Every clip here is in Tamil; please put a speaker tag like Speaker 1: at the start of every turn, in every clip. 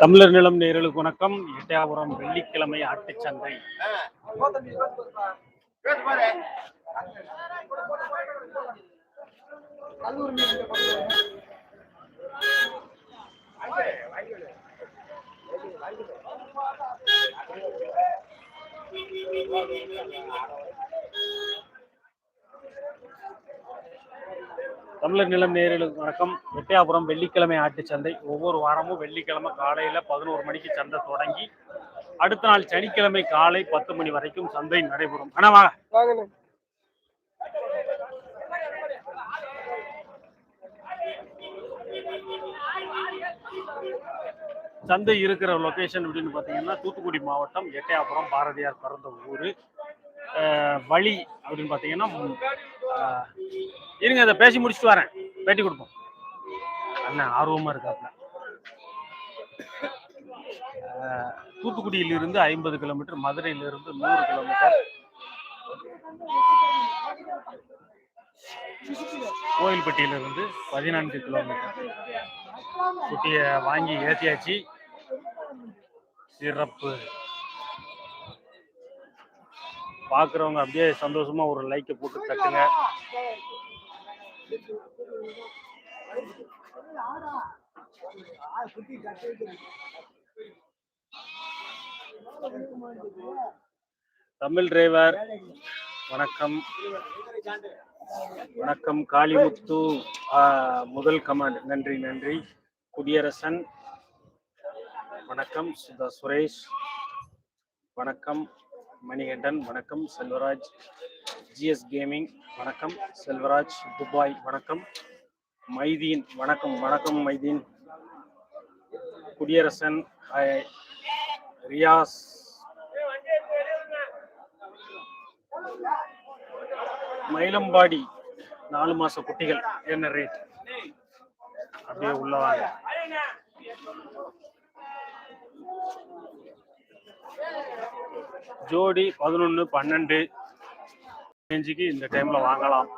Speaker 1: தமிழர் நிலம் நேர்களுக்கு வணக்கம். எட்டயாபுரம் வெள்ளிக்கிழமை ஆட்டுச்சந்தை தமிழர் நிலம் நேர்களுக்கு வணக்கம். எட்டயாபுரம் வெள்ளிக்கிழமை ஆட்டுச்சந்தை ஒவ்வொரு வாரமும் வெள்ளிக்கிழமை காலையில பதினோரு மணிக்கு சந்தை தொடங்கி அடுத்த நாள் சனிக்கிழமை காலை பத்து மணி வரைக்கும் சந்தை நடைபெறும். ஆனா வாங்க. சந்தை இருக்கிற லொகேஷன் அப்படின்னு பார்த்தீங்கன்னா தூத்துக்குடி மாவட்டம் எட்டயாபுரம் பாரதியார் பிறந்த ஊர். வழி அப்படின்னு பார்த்தீங்கன்னா இருங்க அதை பேசி முடிச்சுட்டு வரேன். பேட்டி கொடுப்போம். அண்ணன் ஆர்வமாக இருக்காப்ல. தூத்துக்குடியிலிருந்து ஐம்பது கிலோமீட்டர் மதுரையிலிருந்து நூறு கிலோமீட்டர். கோயில்பட்டியிலிருந்து பதினான்கு கிலோமீட்டர். குட்டியை வாங்கி ஏற்றியாச்சு சிறப்பு. பார்க்குறவங்க அப்படியே சந்தோஷமா ஒரு லைக்கை போட்டு தட்டுங்க. தமிழ் டிரைவர் வணக்கம். வணக்கம் காளிமுத்து முதல் கமாண்ட் நன்றி நன்றி. குடியரசன் வணக்கம். சுதா சுரேஷ் வணக்கம். மணிகண்டன் வணக்கம். செல்வராஜ் ஜிஎஸ் கேமிங் வணக்கம். செல்வராஜ் துபாய் வணக்கம். மைதீன் வணக்கம் வணக்கம் மைதீன். குடியரசன் ஹாய் ரியாஸ். மயிலம்பாடி நாலு மாச குட்டிகள். என்ன ரேட் அப்படியே உள்ளவாங்க வாங்க ஜோடி பதினொன்று பன்னெண்டு ரேஞ்சுக்கு இந்த டைம்ல வாங்கலாம்.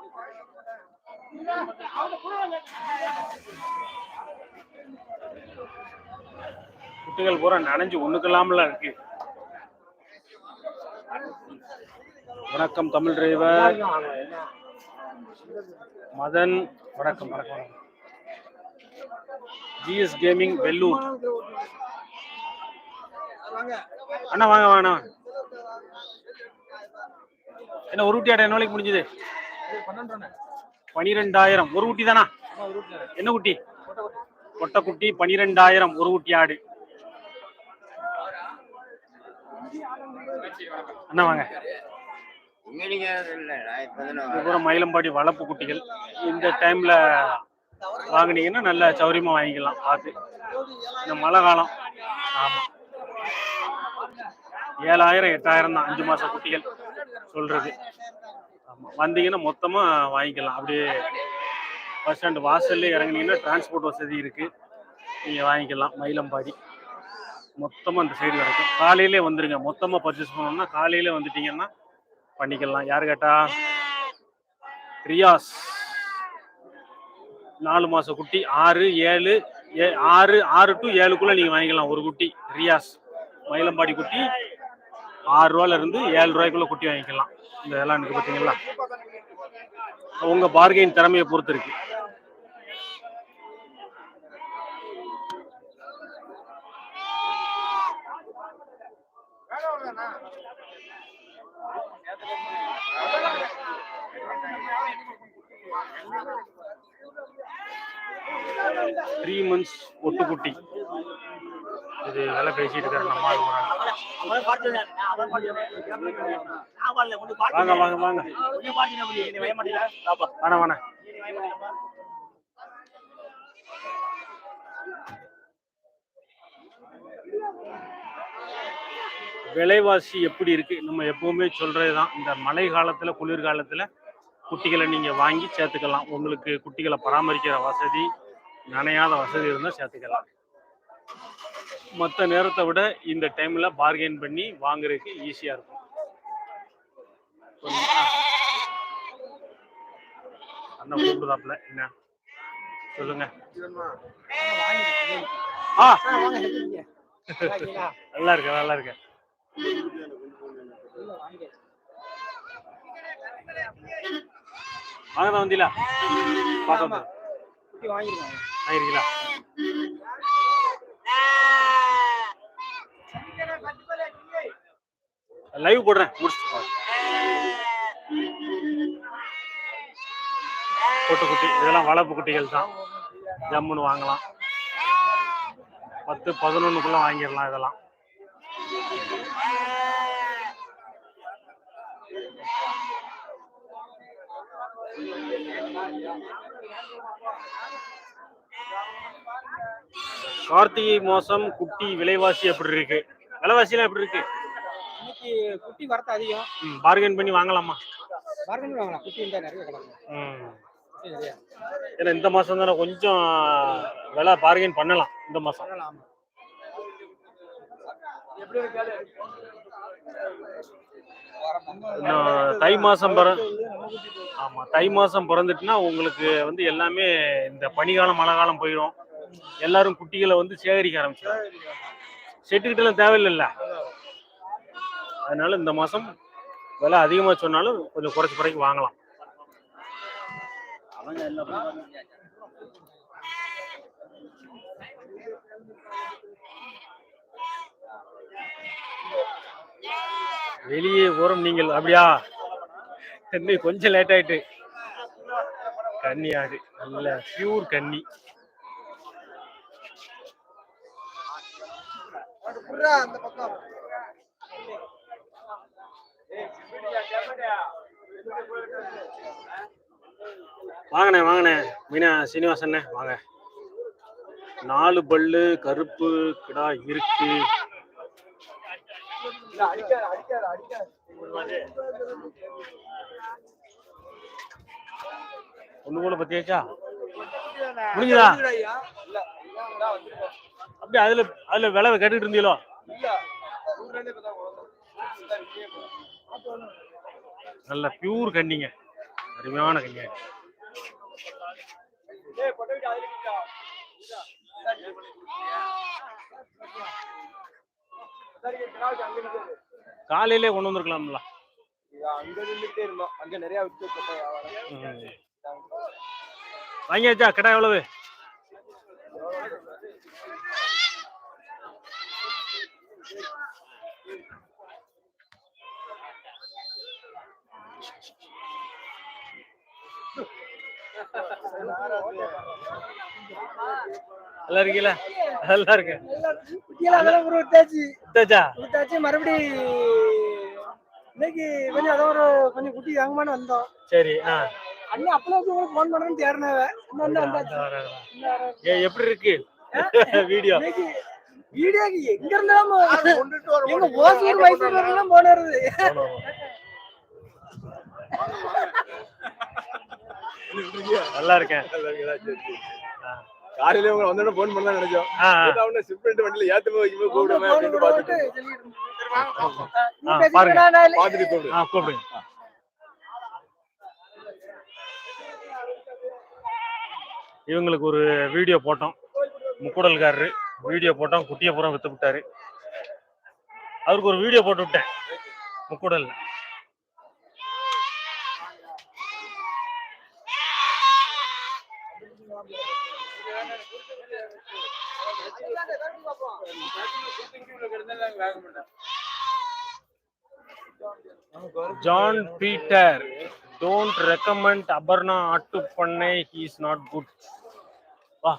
Speaker 1: குட்டிகள் பூரா நனைஞ்சு ஒண்ணுக்கெல்லாமல இருக்கு. வணக்கம் தமிழ் டிரைவர். மதன் வணக்கம் வணக்கம். ஜிஎஸ் கேமிங் வெல்லூர் அண்ணா வாங்க வாங்க என்ன ஒரு குட்டி ஆட என்ன வேலைக்கு முடிஞ்சது? பனிரெண்டாயிரம். ஒரு குட்டி தானா? என்ன குட்டி கொட்டை குட்டி பனிரெண்டாயிரம். ஒரு குட்டி ஆடு. என்ன வாங்க. மயிலம்பாடி வளர்ப்பு குட்டிகள். இந்த டைம்ல வாங்குனீங்கன்னா நல்ல சௌரியமா வாங்கிக்கலாம் பார்த்து. இந்த மழை காலம். ஆமா. ஏழாயிரம் எட்டாயிரம் தான் அஞ்சு மாச குட்டிகள். சொல்றது. ஆமா வந்தீங்கன்னா மொத்தமா வாங்கிக்கலாம். அப்படியே பஸ் ஸ்டாண்ட் வாசல்லே இறங்குனீங்கன்னா டிரான்ஸ்போர்ட் வசதி இருக்கு. நீங்க வாங்கிக்கலாம். மயிலம்பாடி. மொத்தமா அந்த சைடு வரைக்கும் காலையிலே வந்துருங்க. மொத்தமா பர்ச்சேஸ் பண்ணோம்னா காலையில வந்துட்டீங்கன்னா பண்ணிக்கலாம். யார் கேட்டா? ரியாஸ். நாலு மாச குட்டி. ஆறு ஏழு ஏ- ஆறு ஆறு டு ஏழுக்குள்ள நீங்க வாங்கிக்கலாம். ஒரு குட்டி. ரியாஸ். மயிலம்பாடி குட்டி. ஆறு ரூபால இருந்து ஏழு ரூபாய்க்குள்ள குட்டி வாங்கிக்கலாம். இந்த இதெல்லாம் இருக்கு பாத்தீங்களா? உங்க பார்கெயின் திறமையை பொறுத்து இருக்கு. த்ரீ மந்த்ஸ் ஒட்டுக்குட்டி. இது வேலை பேசிட்டு இருக்காரு நம்ம வாங்க வாங்க வாங்க. வேணாம் விலைவாசி எப்படி இருக்கு? நம்ம எப்பவுமே சொல்றதுதான். இந்த மழை காலத்துல குளிர்காலத்துல குட்டிகளை நீங்க வாங்கி சேர்த்துக்கலாம். உங்களுக்கு குட்டிகளை பராமரிக்கிற வசதி நனையாத வசதி இருந்தால் சேர்த்துக்கலாம். மற்ற நேரத்தை விட இந்த டைம்ல பார்கெயின் பண்ணி வாங்குறதுக்கு ஈஸியா இருக்கும். அண்ணன் கூப்பிடுதாப்புல. என்ன? சொல்லுங்க. ஆ? நல்லா இருக்கு நல்லா இருக்கு. வாங்க தான் வந்தீங்களா பார்க்க
Speaker 2: ஆமா.
Speaker 1: வந்து
Speaker 2: குட்டி வாங்கிருக்காங்க
Speaker 1: ஆயிருக்கீங்களா லைவ் போடுறேன். முடிச்சுட்டு பாருங்க. பொட்டு குட்டி இதெல்லாம் வளர்ப்பு குட்டிகள் தான். ஜம்முன்னு வாங்கலாம். பத்து பதினொன்னுக்குள்ள வாங்கிடலாம் இதெல்லாம். கார்த்திகை மாசம் குட்டி விலைவாசி எப்படி இருக்கு? விலைவாசிலாம் எப்படி இருக்கு?
Speaker 2: இன்னைக்கு குட்டி வரத்து அதிகம்.
Speaker 1: பார்கெயின் பண்ணி வாங்கலாமா?
Speaker 2: வரணும் வாங்கலாம். குட்டி இருந்தா நிறைய கிடக்கும்.
Speaker 1: ஏன்னா இந்த மாசம் தானே கொஞ்சம் விலை பார்கெயின் பண்ணலாம் இந்த மாசம். தை மாசம் பிற ஆமா தை மாசம் பிறந்துட்டுனா உங்களுக்கு வந்து எல்லாமே இந்த பனிகாலம் மழை காலம் போயிடும். எல்லாரும் குட்டிகளை வந்து சேகரிக்க ஆரம்பிச்சிடும் செட்டுக்கிட்ட எல்லாம் தேவையில்லைல்ல? அதனால இந்த மாசம் விலை அதிகமா சொன்னாலும் கொஞ்சம் குறைச்சு குறைக்கு வாங்கலாம். வெளியே போறோம் நீங்கள் அப்படியா? இன்னும் கொஞ்சம் லேட் ஆயிட்டு. கன்னி ஆடு நல்ல பியூர் கன்னி.
Speaker 2: அந்த
Speaker 1: வாங்கண்ணே வாங்கண்ணே. மீனா சீனிவாசண்ணே வாங்க. நாலு பல்லு கருப்பு கிடா இருக்கு. ஒண்ணு கூட பத்தியாச்சா முடிஞ்சதா அப்படியே அதுல அதுல விலை கேட்டுட்டு இருந்தீங்களோ? நல்ல பியூர் கண்ணிங்க அருமையான கண்ணியா காலையிலே கொண்டு வந்திருக்கலாம்ல.
Speaker 2: அங்க நின்றுட்டே இருந்தோம். அங்க நிறைய விட்டு.
Speaker 1: வாங்கியாச்சா? கிடா எவ்வளவு? நல்லா இருக்கீங்களா? நல்லா இருக்கேன்.
Speaker 2: குட்டியெல்லாம் அதெல்லாம் ஒரு விட்டாச்சு விட்டாச்சு மறுபடி இன்னைக்கு கொஞ்சம் அதான் ஒரு கொஞ்சம் குட்டி வாங்கமான்னு வந்தோம்.
Speaker 1: சரி ஆ.
Speaker 2: அண்ணன் அப்பளம் வச்சு உங்களுக்கு ஃபோன் பண்ணுறேன்னு தேடினவ இன்னும் வந்து வந்தாச்சு.
Speaker 1: எப்படி இருக்கு? வீடியோ.
Speaker 2: வீடியோக்கு எங்க இருந்தாலும் எங்க ஓசூர் மைசூர் வரலாம் போனது.
Speaker 1: நல்லா இருக்கேன்.
Speaker 3: காலையில உங்களை வந்தோட போன் பண்ணலாம் நினைச்சோம். அவனை பண்ணிட்டு வண்டியில ஏத்துமே வைக்கும்போது கூப்பிடுமே அப்படின்னு பாத்துட்டு. பாத்துட்டு கூப்பிடு
Speaker 1: ஆ கூப்பிடுங்க. இவங்களுக்கு ஒரு வீடியோ போட்டோம். முக்குடல்காரரு. வீடியோ போட்டோம். குட்டியை பூரா வித்து விட்டாரு அவருக்கு ஒரு வீடியோ போட்டு விட்டேன். Mukkudal John Peter don't recommend Aparna ஆட்டு பண்ணை ஹி இஸ் நாட் குட் வா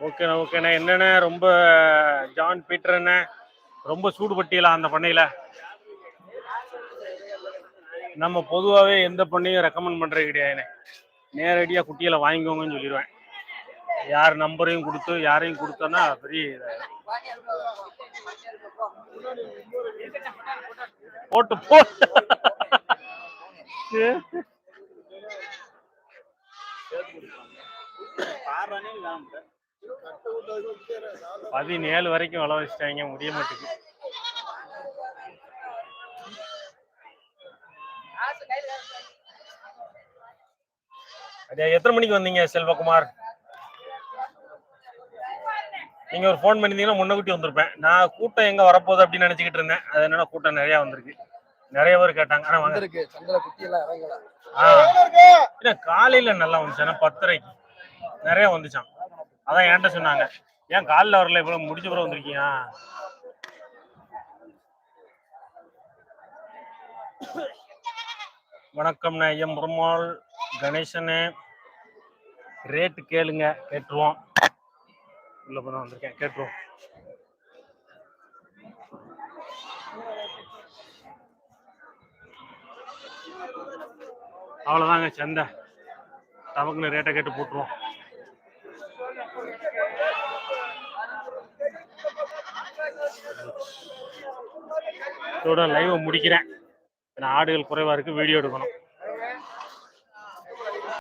Speaker 1: ஓகேண்ணா ஓகேண்ணா என்னண்ணே? ரொம்ப ஜான் பீட்டர் என்ன ரொம்ப சூடு பட்டியலா அந்த பண்ணையில? நம்ம பொதுவாகவே எந்த பண்ணையும் ரெக்கமெண்ட் பண்றது கிடையாதுண்ணே. நேரடியாக குட்டிகளை வாங்கிக்கோங்கன்னு சொல்லிடுவேன். யார் நம்பரையும் கொடுத்து யாரையும் கொடுத்தோன்னா பெரிய போட்டு போட்டு. பதினேழு வரைக்கும் வள வச்சுட்டாங்க முடிய மாட்டேங்குது. எத்தனை மணிக்கு வந்தீங்க செல்வகுமார்? நீங்க ஒரு ஃபோன் பண்ணியிருந்தீங்கன்னா முன்னக்கூட்டி வந்திருப்பேன். நான் கூட்டம் எங்க வரப்போகுது அப்படின்னு நினைச்சுக்கிட்டு இருந்தேன். அது என்னன்னா கூட்டம் நிறைய வந்திருக்கு. நிறைய பேர் கேட்டாங்க. ஆனா ஆ. இல்ல காலையில நல்லா வந்துச்சு. ஆனா பத்தரைக்கு நிறைய வந்துச்சான் அதான் என்கிட்ட சொன்னாங்க. ஏன் காலைல வரல? இவ்வளவு முடிஞ்ச பிறகு வந்திருக்கீங்க வணக்கம் நான் ஐயம் பெருமாள். கணேசனு ரேட்டு கேளுங்க கேட்டுருவோம். உள்ள பண்ண வந்திருக்கேன் கேட்டுருவோம். அவ்வளோதாங்க சந்தை. தமக்குன்னு ரேட்டை கேட்டு போட்டுருவோம். இதோட லைவை முடிக்கிறேன். நான் ஆடுகள் குறைவாக இருக்குது வீடியோ எடுக்கணும்.